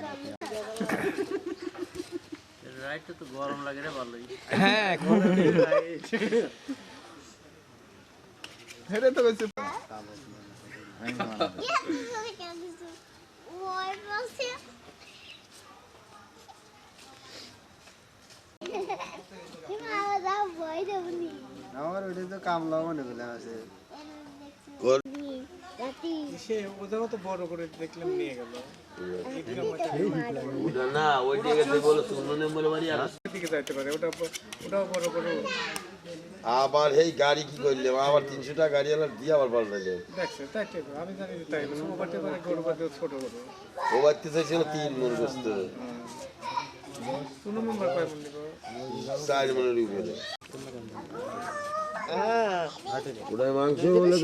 হ্যাঁ তো বলছে আমার ওইটা তো কামলা মনে করলাম আছে সে ওটাও তো বড় করে দেখলাম নিয়ে গেল। না ওই জায়গাতে বলো সুন্দর বলে বাড়ি আর দিকে যাইতে পারে ওটা ওটাও বড় করে আবার এই গাড়ি কি করলাম? আবার তিনশো টাকা গাড়ি আলার দিয়ে আবার পাল্টাইলে দেখছে তাই ঠিক আমি জানি তাই না ও বাড়তে পারে গরু বাড়তে ছোট গরু ও চাইছিল তিন মন কোনো মেম্বার কয় মন দিব চার মনের উপরে। ওটাই মাংস হলো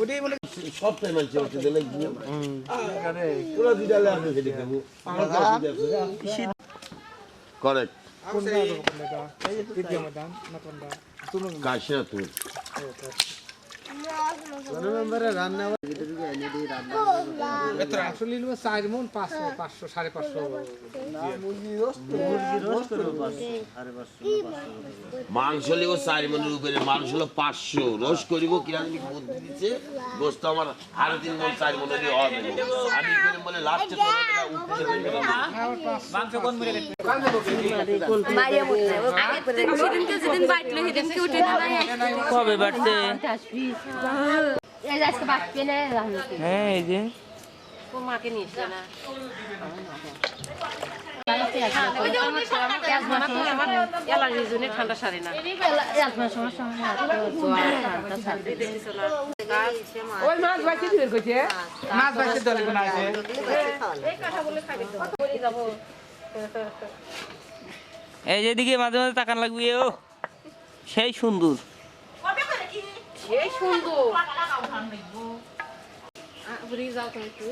ওরে বলে সবটাই মানছে হচ্ছে দিলে গিয়ে পুরো দুইটা লাগবে সেটা খাব। কারেক্ট কোনটা মাংস লিব চার মনের উপরে মাংস হলো পাঁচশো। রোজ করিব কিনা বুদ্ধি দিচ্ছে গোস্ত আমার আরও তিন মন চার মনে হবে আমি বলে লাস্টে কবে না হ্যাঁ এই যে ও মাকে নিচ্ছে না ঠান্ডা সারে না ওই মাছ বাইকে দিবে কইছে মাছ বাইকে দলে কোন আছে এই যেদিকে মাঝে মাঝে তাকান লাগবে ও সেই সুন্দর সেই সুন্দর বুড়ি যাও তুমি একটু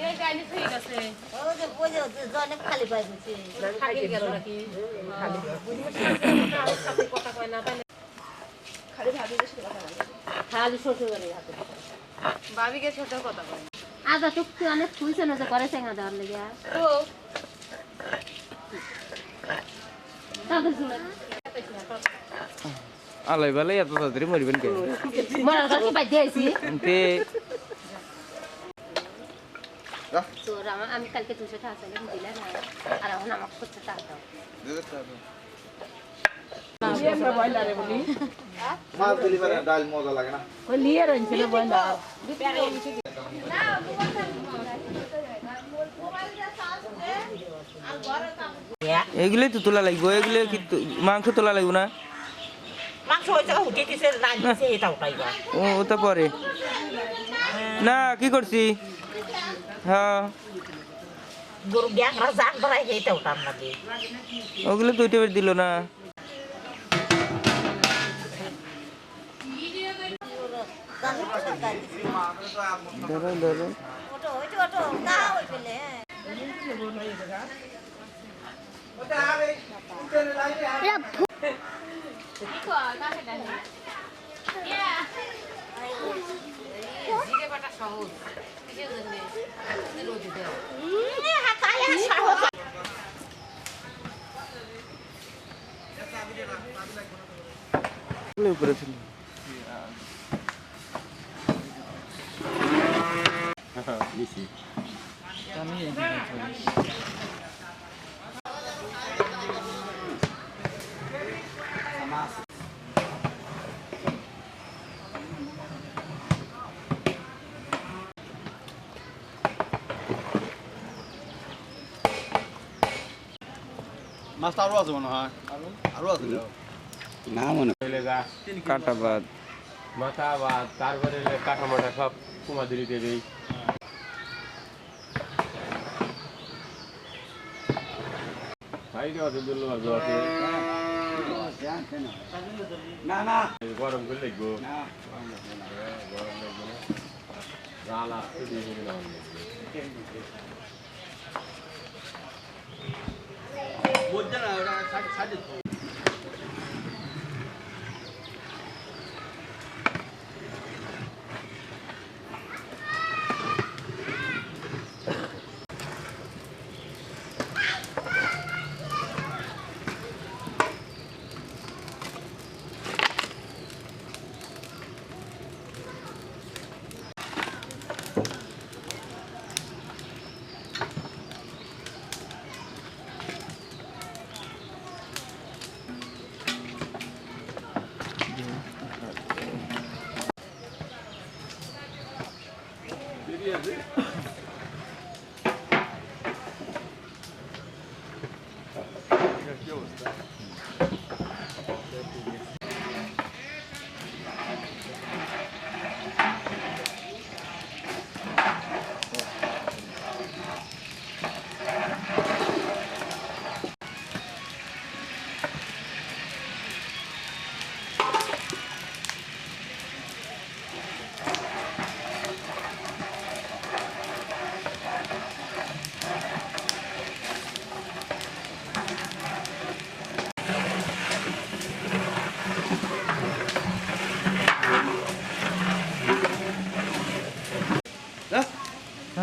এই ডাইনি খালি গেল নাকি কথা কয় না খালি শ্বশুর বাড়ি হাতে ভাবিকে সাথে কথা কয় আদা টুকু অনেক খুঁজছে না যে করে চেঙ্গা দেওয়ার লেগে। আলাই বালাই এত তাড়াতাড়ি মরবেন কে? মরার কাছে বাদ দিয়েছি তে তোর আমি কালকে দুশো টাকা চাইলাম দিলে না। আর এখন আমাকে করতে টাকা দাও মাছ দিলি ডাল মজা লাগে না। এগুলোই তো তোলা লাগবে এগুলো কি মাংস তোলা লাগবে না? ও ওটা পরে। না কি করছি? হ্যাঁ। ওগুলো তো উঠে দিল না। ধরো ধরো সহজ কিসের জন্য রোদে দেওয়া ওগুলো উপরে ছিল মাছটা আরও আছে মনে হয় আরও আছে না মনে কাটা বাদ মাথা বা তারপরে কাঠা মাটা সব কুমা দিলি দেবে সাইডে আছে দুল্লু আছে আছে। না না। গরম করে লাগবো গরম লাগবে না জাল বুঝছে না ওটা সাইডে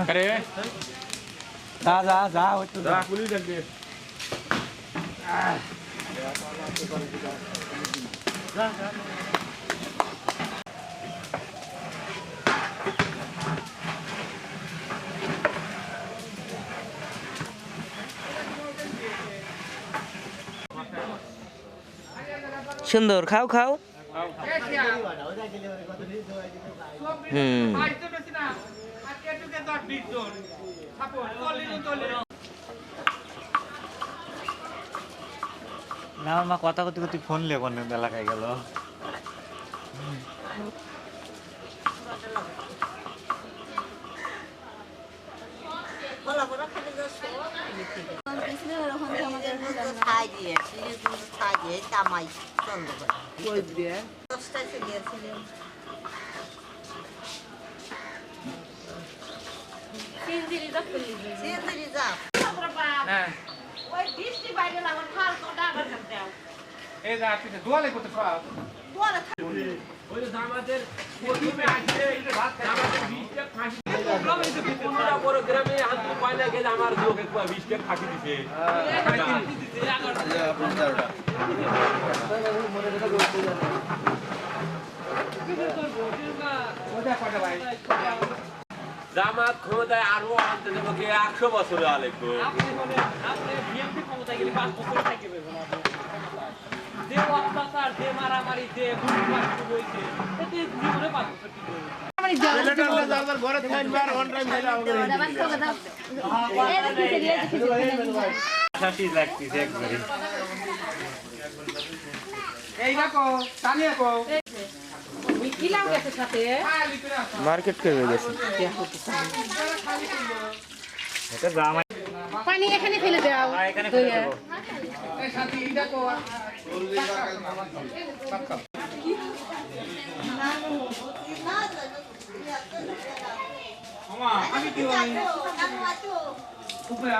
সাইডে আরে যা যা যা ওই তো যা পুলিশ ডাকবে সুন্দর খাও খাও হুম না মা কথা করতে করতে ফোন লে কোন এলাকায় গেল। দিয়ে দিয়ে। কামাই চন্দ্র করে কই দিয়ে দশটায় চলে গেছিলাম সিনজিরি দা খুলি দিই সিন্দিরি যা হ্যাঁ ওই বৃষ্টি বাইরে লাগার ফাল কোটা আবার করতে এই যা তুই দোয়ালে করতে পার তোরা ওই যে জামাতের প্রথমে আসছে জামাতের বিশটা ফাঁসি পনেরোটা বড় গ্রামে হাতে পয়লা গেলে আমার লোক একবার বিশটা ফাঁসি দিছে আপনার তেরোটা জামাত ক্ষমতায় আরও আনতে দেবো একশো বছরে আলেখবো এই দেখো টানিয়ে কো কি লাউ গেছে সাথে? মার্কেট করবে গেছে। পানি এখানে ফেলে দাও। দইয়ে। এই সাথী এই দেখো আমি কি বলি উপরা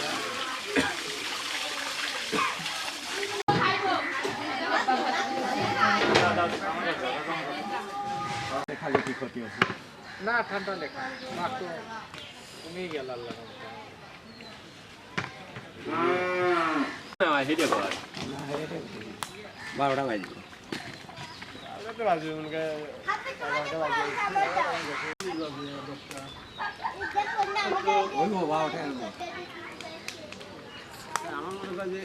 হ্যাঁ তাহলে কমে খা। না ঠান্ডা লেখা। মাত্র কমে গেল আল্লাহ বারোটা আমাকে আমার মনে হয় যে